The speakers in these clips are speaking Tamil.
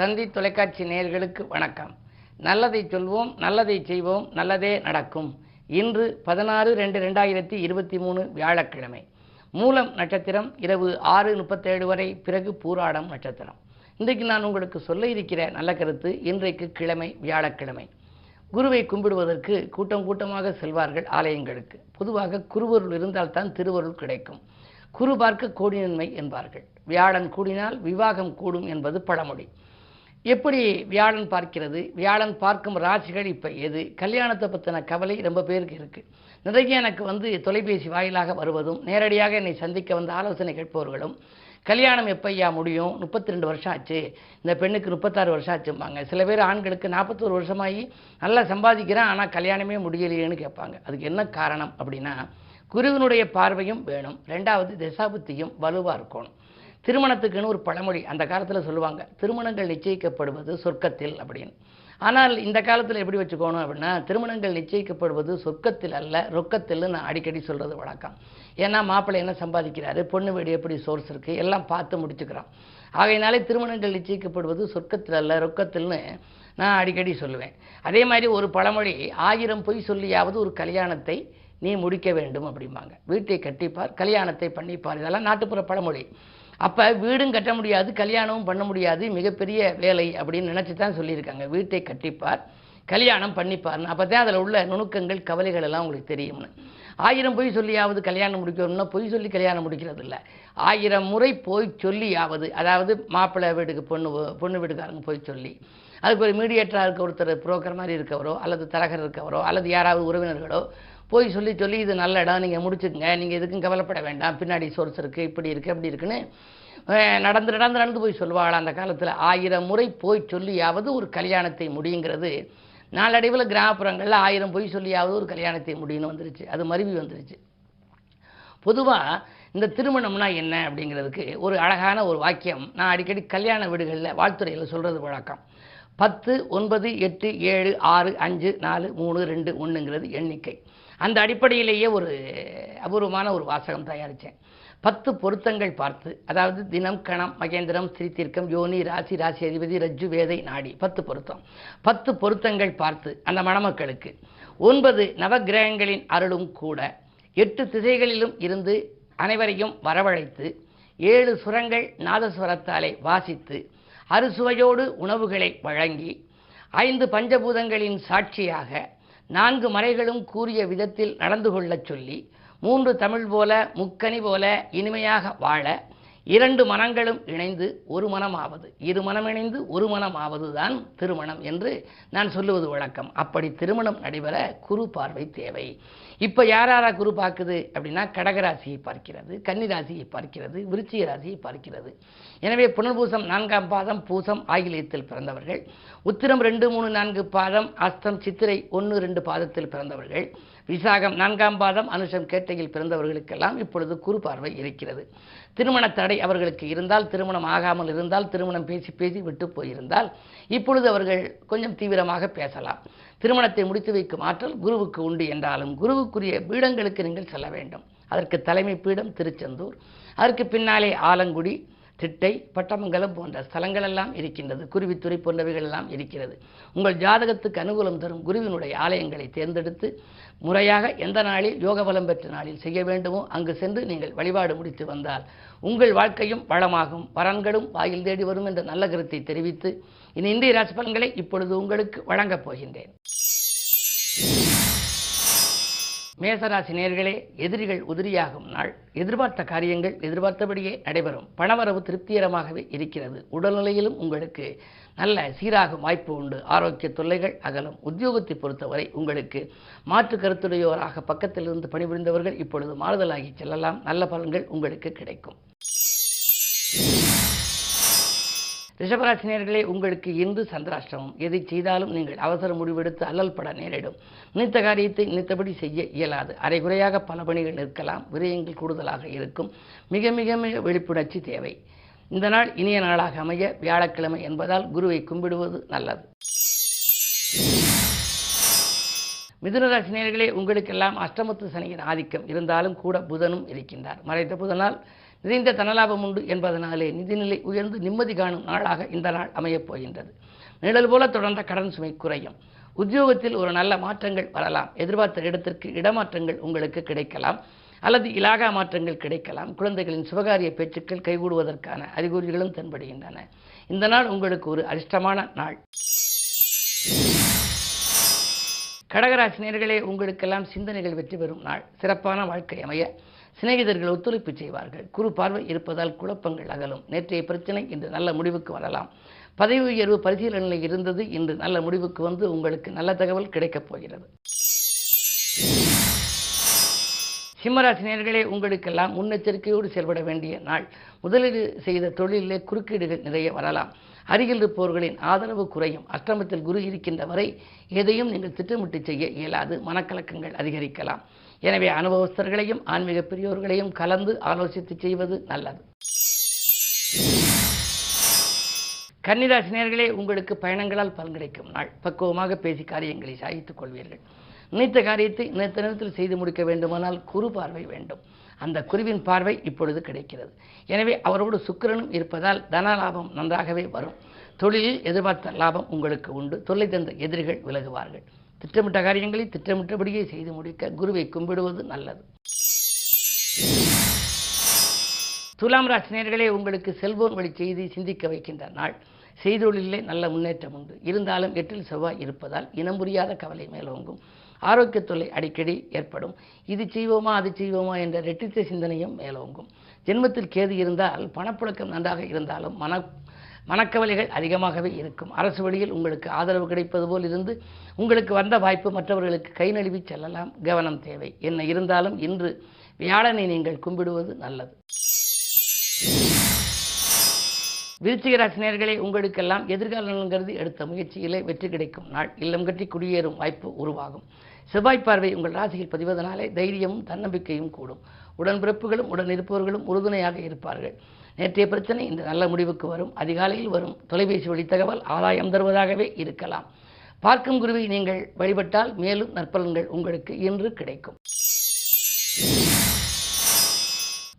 தந்தி தொலைக்காட்சி நேயர்களுக்கு வணக்கம். நல்லதை சொல்வோம் நல்லதை செய்வோம் நல்லதே நடக்கும். இன்று பதினாறு ரெண்டு ரெண்டாயிரத்தி இருபத்தி மூணு வியாழக்கிழமை. மூலம் நட்சத்திரம் இரவு ஆறு முப்பத்தேழு வரை பிறகு பூராடம் நட்சத்திரம். இன்றைக்கு நான் உங்களுக்கு சொல்ல இருக்கிற நல்ல கருத்து இன்றைக்கு கிழமை வியாழக்கிழமை. குருவை கும்பிடுவதற்கு கூட்டம் கூட்டமாக செல்வார்கள் ஆலயங்களுக்கு. பொதுவாக குருவருள் இருந்தால்தான் திருவருள் கிடைக்கும். குரு பார்க்க கோடி நன்மை என்பார்கள். வியாழன் கூடினால் விவாகம் கூடும் என்பது பழமொழி. எப்படி வியாழன் பார்க்கிறது? வியாழன் பார்க்கும் ராசிகள் இப்போ எது? கல்யாணத்தை பற்றின கவலை ரொம்ப பேருக்கு இருக்குது நிறைய எனக்கு வந்து தொலைபேசி வாயிலாக வருவதும் நேரடியாக என்னை சந்திக்க வந்த ஆலோசனை கேட்பவர்களும் கல்யாணம் எப்பையா முடியும்? முப்பத்தி ரெண்டு வருஷம் ஆச்சு. இந்த பெண்ணுக்கு முப்பத்தாறு வருஷம் ஆச்சும்பாங்க. சில பேர் ஆண்களுக்கு நாற்பத்தோரு வருஷமாகி நல்லா சம்பாதிக்கிறான் ஆனால் கல்யாணமே முடியலையேன்னு கேட்பாங்க. அதுக்கு என்ன காரணம் அப்படின்னா குருவினுடைய பார்வையும் வேணும். ரெண்டாவது திசாபுத்தியும் வலுவாக இருக்கணும். திருமணத்துக்குன்னு ஒரு பழமொழி அந்த காலத்தில் சொல்லுவாங்க. திருமணங்கள் நிச்சயிக்கப்படுவது சொர்க்கத்தில் அப்படின்னு. ஆனால் இந்த காலத்தில் எப்படி வச்சுக்கோணும் அப்படின்னா திருமணங்கள் நிச்சயிக்கப்படுவது சொர்க்கத்தில் அல்ல ரொக்கத்தில் நான் அடிக்கடி சொல்கிறது வழக்கம். ஏன்னா மாப்பிள்ளை என்ன சம்பாதிக்கிறாரு பொண்ணு வீடு எப்படி சோர்ஸ் இருக்குது எல்லாம் பார்த்து முடிச்சுக்கிறான். ஆகையினாலே திருமணங்கள் நிச்சயிக்கப்படுவது சொர்க்கத்தில் அல்ல ரொக்கத்தில்னு நான் அடிக்கடி சொல்லுவேன். அதே மாதிரி ஒரு பழமொழி ஆயிரம் பொய் சொல்லியாவது ஒரு கல்யாணத்தை நீ முடிக்க வேண்டும் அப்படிம்பாங்க. வீட்டை கட்டிப்பார் கல்யாணத்தை பண்ணிப்பார். இதெல்லாம் நாட்டுப்புற பழமொழி. அப்போ வீடும் கட்ட முடியாது கல்யாணமும் பண்ண முடியாது மிகப்பெரிய வேலை அப்படின்னு நினச்சி தான் சொல்லியிருக்காங்க. வீட்டை கட்டிப்பார் கல்யாணம் பண்ணிப்பார்னு. அப்போ தான் அதில் உள்ள நுணுக்கங்கள் கவலைகள் எல்லாம் உங்களுக்கு தெரியும்னு. ஆயிரம் பொய் சொல்லியாவது கல்யாணம் முடிக்கணும்னா பொய் சொல்லி கல்யாணம் முடிக்கிறது இல்லை ஆயிரம் முறை போய் சொல்லியாவது அதாவது மாப்பிள்ளை வீட்டுக்கு பொண்ணு பொண்ணு வீட்டுக்காரங்க போய் சொல்லி அதுக்கு ஒரு மீடியேட்டராக இருக்க ஒருத்தர் புரோக்கர் மாதிரி இருக்கவரோ அல்லது தரகர் இருக்கவரோ அல்லது யாராவது உறவினர்களோ போய் சொல்லி சொல்லி இது நல்ல இடம் நீங்கள் முடிச்சுக்கங்க நீங்கள் எதுக்கும் கவலைப்பட வேண்டாம் பின்னாடி சோர்ஸ் இருக்குது இப்படி இருக்குது அப்படி இருக்குன்னு நடந்து நடந்து நடந்து போய் சொல்லுவாள் அந்த காலத்தில். ஆயிரம் முறை போய் சொல்லியாவது ஒரு கல்யாணத்தை முடியுங்கிறது. நாளடைவில் கிராமப்புறங்களில் ஆயிரம் பொய் சொல்லியாவது ஒரு கல்யாணத்தை முடியும்னு வந்துருச்சு. அது மருவி வந்துருச்சு. பொதுவாக இந்த திருமணம்னா என்ன அப்படிங்கிறதுக்கு ஒரு அழகான ஒரு வாக்கியம். நான் அடிக்கடி கல்யாண வீடுகளில் வாழ்த்துறையில் சொல்கிறது வழக்கம். பத்து ஒன்பது எட்டு ஏழு ஆறு அஞ்சு நாலு மூணு ரெண்டு ஒன்றுங்கிறது எண்ணிக்கை. அந்த அடிப்படையிலேயே ஒரு அபூர்வமான ஒரு வாசகம் தயாரித்தேன். பத்து பொருத்தங்கள் பார்த்து அதாவது தினம் கணம் மகேந்திரம் ஸ்ரீதீர்க்கம் யோனி ராசி ராசி அதிபதி ரஜ்ஜு வேதை நாடி பத்து பொருத்தம். பத்து பொருத்தங்கள் பார்த்து அந்த மணமக்களுக்கு. ஒன்பது நவகிரகங்களின் அருளும் கூட. எட்டு திசைகளிலும் இருந்து அனைவரையும் வரவழைத்து ஏழு சுரங்கள் நாதஸ்வரத்தாலே வாசித்து அறுசுவையோடு உணவுகளை வழங்கி ஐந்து பஞ்சபூதங்களின் சாட்சியாக நான்கு மறைகளும் கூறிய விதத்தில் நடந்து கொள்ளச் சொல்லி மூன்று தமிழ் போல முக்கனி போல இனிமையாக வாழ இரண்டு மனங்களும் இணைந்து ஒரு மனமாவது. இரு மனம் இணைந்து ஒரு மனமாவது தான் திருமணம் என்று நான் சொல்லுவது வழக்கம். அப்படி திருமணம் நடைபெற குரு பார்வை தேவை. இப்போ யார் யாரா குரு பார்க்குது அப்படின்னா கடகராசியை பார்க்கிறது கன்னிராசியை பார்க்கிறது விருச்சிக ராசியை பார்க்கிறது. எனவே புனர்பூசம் நான்காம் பாதம் பூசம் ஆகிலேயத்தில் பிறந்தவர்கள். உத்திரம் ரெண்டு மூணு நான்கு பாதம் அஸ்தம் சித்திரை ஒன்று ரெண்டு பாதத்தில் பிறந்தவர்கள். விசாகம் நான்காம் பாதம் அனுஷம் கேட்டையில் பிறந்தவர்களுக்கெல்லாம் இப்பொழுது குறு பார்வை இருக்கிறது. திருமண தடை அவர்களுக்கு இருந்தால் திருமணம் ஆகாமல் இருந்தால் திருமணம் பேசி பேசி விட்டு போயிருந்தால் இப்பொழுது அவர்கள் கொஞ்சம் தீவிரமாக பேசலாம். திருமணத்தை முடித்து வைக்கும் ஆற்றல் குருவுக்கு உண்டு என்றாலும் குருவுக்குரிய பீடங்களுக்கு நீங்கள் செல்ல வேண்டும். அதற்கு தலைமை பீடம் திருச்செந்தூர். அதற்கு பின்னாலே ஆலங்குடி திட்டை பட்டமங்கலம் போன்ற ஸ்தலங்கள் எல்லாம் இருக்கின்றது. குருவித்துறை போன்றவைகள் எல்லாம் இருக்கிறது. உங்கள் ஜாதகத்துக்கு அனுகூலம் தரும் குருவினுடைய ஆலயங்களை தேர்ந்தெடுத்து முறையாக எந்த நாளில் யோக பலம் பெற்ற நாளில் செய்ய வேண்டுமோ அங்கு சென்று நீங்கள் வழிபாடு முடித்து வந்தால் உங்கள் வாழ்க்கையும் வளமாகும். பலன்களும் வாயில் தேடி வரும் என்ற நல்ல கருத்தை தெரிவித்து இனி இந்திய ராசி பலன்களை இப்பொழுது உங்களுக்கு வழங்கப் போகின்றேன். மேசராசி நேர்களே எதிரிகள் உதிரியாகும் நாள். எதிர்பார்த்த காரியங்கள் எதிர்பார்த்தபடியே நடைபெறும். பணவரவு திருப்திகரமாகவே இருக்கிறது. உடல்நிலையிலும் உங்களுக்கு நல்ல சீராகும் வாய்ப்பு உண்டு. ஆரோக்கிய தொல்லைகள் அகலும். உத்தியோகத்தை பொறுத்தவரை உங்களுக்கு மாற்று கருத்துடையோராக பக்கத்திலிருந்து பணிபுரிந்தவர்கள் இப்பொழுது மாறுதலாகி செல்லலாம். நல்ல பலன்கள் உங்களுக்கு கிடைக்கும். ரிஷபராசினியர்களே உங்களுக்கு இந்து சந்திராஷ்டிரமம் எதை செய்தாலும் நீங்கள் அவசர முடிவெடுத்து அல்லல் பட நேரிடும். நினைத்த காரியத்தை நினைத்தபடி செய்ய இயலாது. அரைகுறையாக பல பணிகள் நிற்கலாம். விரயங்கள் கூடுதலாக இருக்கும். மிக மிக மிக விழிப்புணர்ச்சி தேவை. இந்த நாள் இனிய நாளாக அமைய வியாழக்கிழமை என்பதால் குருவை கும்பிடுவது நல்லது. மிதுனராசினியர்களே உங்களுக்கெல்லாம் அஷ்டமத்து சனியின் ஆதிக்கம். இருந்தாலும் கூட புதனும் இருக்கின்றார். மறைத்த புதனால் நிறைந்த தனலாபம் உண்டு என்பதனாலே நிதிநிலை உயர்ந்து நிம்மதி காணும் நாளாக இந்த நாள் அமையப் போகின்றது. நிழல் போல தொடர்ந்த கடன் சுமை குறையும். உத்தியோகத்தில் ஒரு நல்ல மாற்றங்கள் வரலாம். எதிர்பார்த்த இடத்திற்கு இடமாற்றங்கள் உங்களுக்கு கிடைக்கலாம். அல்லது இலாகா மாற்றங்கள் கிடைக்கலாம். குழந்தைகளின் சுபகாரிய பேச்சுக்கள் கைகூடுவதற்கான அறிகுறிகளும் தென்படுகின்றன. இந்த நாள் உங்களுக்கு ஒரு அரிஷ்டமான நாள். கடகராசினியர்களே உங்களுக்கெல்லாம் சிந்தனைகள் வெற்றி பெறும் நாள். சிறப்பான வாழ்க்கை அமைய சிநேகிதர்கள் ஒத்துழைப்பு செய்வார்கள். குறு பார்வை இருப்பதால் குழப்பங்கள் அகலும். நேற்றைய பிரச்சனை இன்று நல்ல முடிவுக்கு வரலாம். பதவி உயர்வு பரிசீலனையில் இருந்தது இன்று நல்ல முடிவுக்கு வந்து உங்களுக்கு நல்ல தகவல் கிடைக்கப் போகிறது. சிம்மராசினியர்களே உங்களுக்கெல்லாம் முன்னெச்சரிக்கையோடு செயல்பட வேண்டிய நாள். முதலீடு செய்த தொழிலே குறுக்கீடுகள் நிறைய வரலாம். அருகில் இருப்பவர்களின் ஆதரவு குறையும். அஷ்டமத்தில் குரு இருக்கின்ற வரை எதையும் நீங்கள் திட்டமிட்டு செய்ய இயலாது. மனக்கலக்கங்கள் அதிகரிக்கலாம். எனவே அனுபவஸ்தர்களையும் ஆன்மீக பெரியோர்களையும் கலந்து ஆலோசித்து செய்வது நல்லது. கன்னிராசினியர்களே உங்களுக்கு பயணங்களால் பலன் கிடைக்கும். நாள் பக்குவமாக பேசி காரியங்களை சாய்த்துக் கொள்வீர்கள். நினைத்த காரியத்தை நினைத்த நேரத்தில் செய்து முடிக்க வேண்டுமானால் குறு பார்வை வேண்டும். அந்த குருவின் பார்வை இப்பொழுது கிடைக்கிறது. எனவே அவரோடு சுக்கிரனும் இருப்பதால் தன லாபம் நன்றாகவே வரும். தொழிலில் எதிர்பார்த்த லாபம் உங்களுக்கு உண்டு. தொல்லை தந்த எதிரிகள் விலகுவார்கள். திட்டமிட்ட காரியங்களை திட்டமிட்டபடியே செய்து முடிக்க குருவை கும்பிடுவது நல்லது. துலாம் ராசினியர்களே உங்களுக்கு செல்போன் வழி செய்தி சிந்திக்க வைக்கின்ற நாள். செய்தொழிலே நல்ல முன்னேற்றம் உண்டு. இருந்தாலும் எட்டில் செவ்வாய் இருப்பதால் இனம் புரியாத கவலை மேலோங்கும். ஆரோக்கிய தொல்லை அடிக்கடி ஏற்படும். இது செய்வோமா அது செய்வோமா என்ற ரெட்டித்த சிந்தனையும் மேலோங்கும். ஜென்மத்தில் கேது இருந்தால் பணப்புழக்கம் நன்றாக இருந்தாலும் மன மனக்கவலைகள் அதிகமாகவே இருக்கும். அரசு வழியில் உங்களுக்கு ஆதரவு கிடைப்பது போல் இருந்து உங்களுக்கு வந்த வாய்ப்பு மற்றவர்களுக்கு கை நழுவி செல்லலாம். கவனம் தேவை. என்ன இருந்தாலும் இன்று வியாழனை நீங்கள் கும்பிடுவது நல்லது. விருச்சிக ராசினியர்களே உங்களுக்கெல்லாம் எதிர்கால நலன்கிறது எடுத்த முயற்சியிலே வெற்றி கிடைக்கும் நாள். இல்லம் கட்டி குடியேறும் வாய்ப்பு உருவாகும். செவ்வாய் பார்வை உங்கள் ராசியில் பதிவதனாலே தைரியமும் தன்னம்பிக்கையும் கூடும். உடன்பிறப்புகளும் உடன் இருப்பவர்களும் உறுதுணையாக இருப்பார்கள். நேற்றைய பிரச்சனை இந்த நல்ல முடிவுக்கு வரும். அதிகாலையில் வரும் தொலைபேசி வழி தகவல் ஆதாயம் தருவதாகவே இருக்கலாம். பார்க்கும் குருவை நீங்கள் வழிபட்டால் மேலும் நற்பலன்கள் உங்களுக்கு இன்று கிடைக்கும்.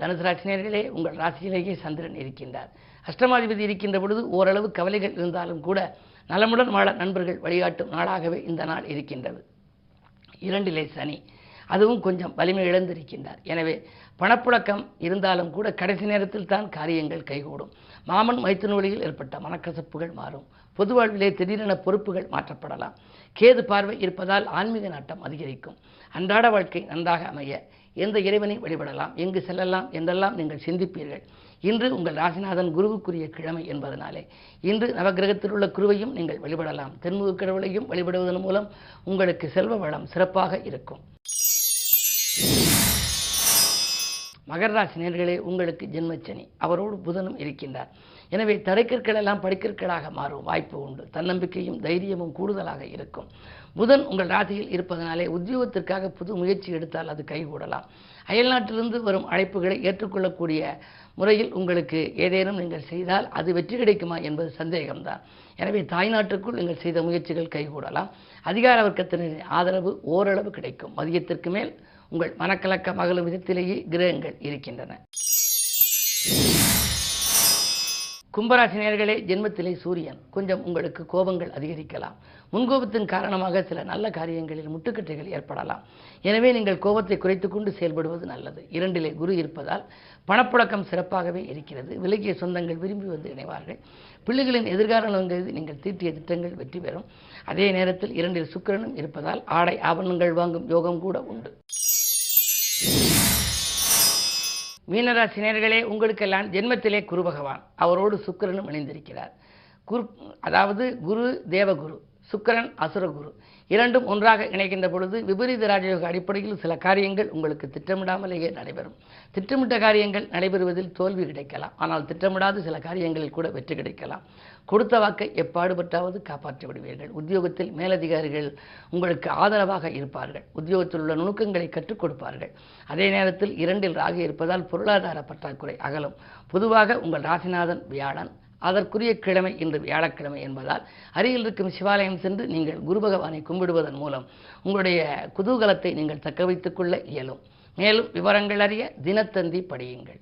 தனுசு ராசினியர்களே உங்கள் ராசியிலேயே சந்திரன் இருக்கின்றார். அஷ்டமாதிபதி இருக்கின்ற பொழுது ஓரளவு கவலைகள் இருந்தாலும் கூட நலமுடன் வாழ நண்பர்கள் வழிகாட்டும் நாளாகவே இந்த நாள் இருக்கின்றது. இரண்டிலே சனி. அதுவும் கொஞ்சம் வலிமை இழந்திருக்கின்றார். எனவே பணப்புழக்கம் இருந்தாலும் கூட கடைசி நேரத்தில் தான் காரியங்கள் கைகூடும். மாமன் மைத்துன ஏற்பட்ட மனக்கசப்புகள் மாறும். பொது வாழ்விலே திடீரென பொறுப்புகள் மாற்றப்படலாம். கேது பார்வை இருப்பதால் ஆன்மீக நாட்டம் அதிகரிக்கும். அன்றாட வாழ்க்கை நன்றாக அமைய எந்த இறைவனை வழிபடலாம்? எங்கு செல்லலாம்? என்றெல்லாம் நீங்கள் சிந்திப்பீர்கள். இன்று உங்கள் ராசிநாதன் குருவுக்குரிய கிழமை என்பதனாலே இன்று நவகிரகத்தில் உள்ள குருவையும் நீங்கள் வழிபடலாம். தென்முக கடவுளையும் வழிபடுவதன் மூலம் உங்களுக்கு செல்வ வளம் சிறப்பாக இருக்கும். மகர ராசி நேர்களே உங்களுக்கு ஜென்மச்சனி. அவரோடு புதனும் இருக்கின்றார். எனவே தடைக்கற்கள் எல்லாம் படிக்கற்களாக மாறும் வாய்ப்பு உண்டு. தன்னம்பிக்கையும் தைரியமும் கூடுதலாக இருக்கும். புதன் உங்கள் ராசியில் இருப்பதனாலே உத்தியோகத்திற்காக புது முயற்சி எடுத்தால் அது கைகூடலாம். அயல்நாட்டிலிருந்து வரும் அழைப்புகளை ஏற்றுக்கொள்ளக்கூடிய முறையில் உங்களுக்கு ஏதேனும் நீங்கள் செய்தால் அது வெற்றி கிடைக்குமா என்பது சந்தேகம்தான். எனவே தாய்நாட்டுக்குள் நீங்கள் செய்த முயற்சிகள் கைகூடலாம். அதிகார வர்க்கத்தினரின் ஆதரவு ஓரளவு கிடைக்கும். மதியத்திற்கு மேல் உங்கள் மனக்கலக்க மகளும் விதத்திலேயே கிரகங்கள் இருக்கின்றன. கும்பராசினியர்களே ஜென்மத்திலே சூரியன். கொஞ்சம் உங்களுக்கு கோபங்கள் அதிகரிக்கலாம். முன்கோபத்தின் காரணமாக சில நல்ல காரியங்களில் முட்டுக்கட்டைகள் ஏற்படலாம். எனவே நீங்கள் கோபத்தை குறைத்து கொண்டு செயல்படுவது நல்லது. இரண்டிலே குரு இருப்பதால் பணப்புழக்கம் சிறப்பாகவே இருக்கிறது. விலகிய சொந்தங்கள் விரும்பி வந்து இணைவார்கள். பிள்ளைகளின் எதிர்கால நீங்கள் தீட்டிய திட்டங்கள் வெற்றி பெறும். அதே நேரத்தில் இரண்டில் சுக்கிரனும் இருப்பதால் ஆடை ஆபரணங்கள் வாங்கும் யோகம் கூட உண்டு. மீனராசினியர்களே உங்களுக்கெல்லாம் ஜென்மத்திலே குரு பகவான். அவரோடு சுக்கரனும் இணைந்திருக்கிறார். குரு அதாவது குரு தேவகுரு சுக்கரன் அசுரகுரு இரண்டும் ஒன்றாக இணைக்கின்ற பொழுது விபரீத ராஜயோக அடிப்படையில் சில காரியங்கள் உங்களுக்கு திட்டமிடாமலேயே நடைபெறும். திட்டமிட்ட காரியங்கள் நடைபெறுவதில் தோல்வி கிடைக்கலாம். ஆனால் திட்டமிடாத சில காரியங்களில் கூட வெற்றி கிடைக்கலாம். கொடுத்த வாக்கை எப்பாடுபட்டாவது காப்பாற்றி விடுவீர்கள் உத்தியோகத்தில் மேலதிகாரிகள் உங்களுக்கு ஆதரவாக இருப்பார்கள். உத்தியோகத்தில் உள்ள நுணுக்கங்களை கற்றுக் கொடுப்பார்கள். அதே நேரத்தில் இரண்டில் ராகு இருப்பதால் பொருளாதார பற்றாக்குறை அகலும். பொதுவாக உங்கள் ராசிநாதன் வியாழன். அதற்குரிய கிழமை இன்று வியாழக்கிழமை என்பதால் அருகில் இருக்கும் சிவாலயம் சென்று நீங்கள் குரு பகவானை கும்பிடுவதன் மூலம் உங்களுடைய குதூகலத்தை நீங்கள் தக்க வைத்துக் கொள்ள இயலும். மேலும் விவரங்கள் அறிய தினத்தந்தி படியுங்கள்.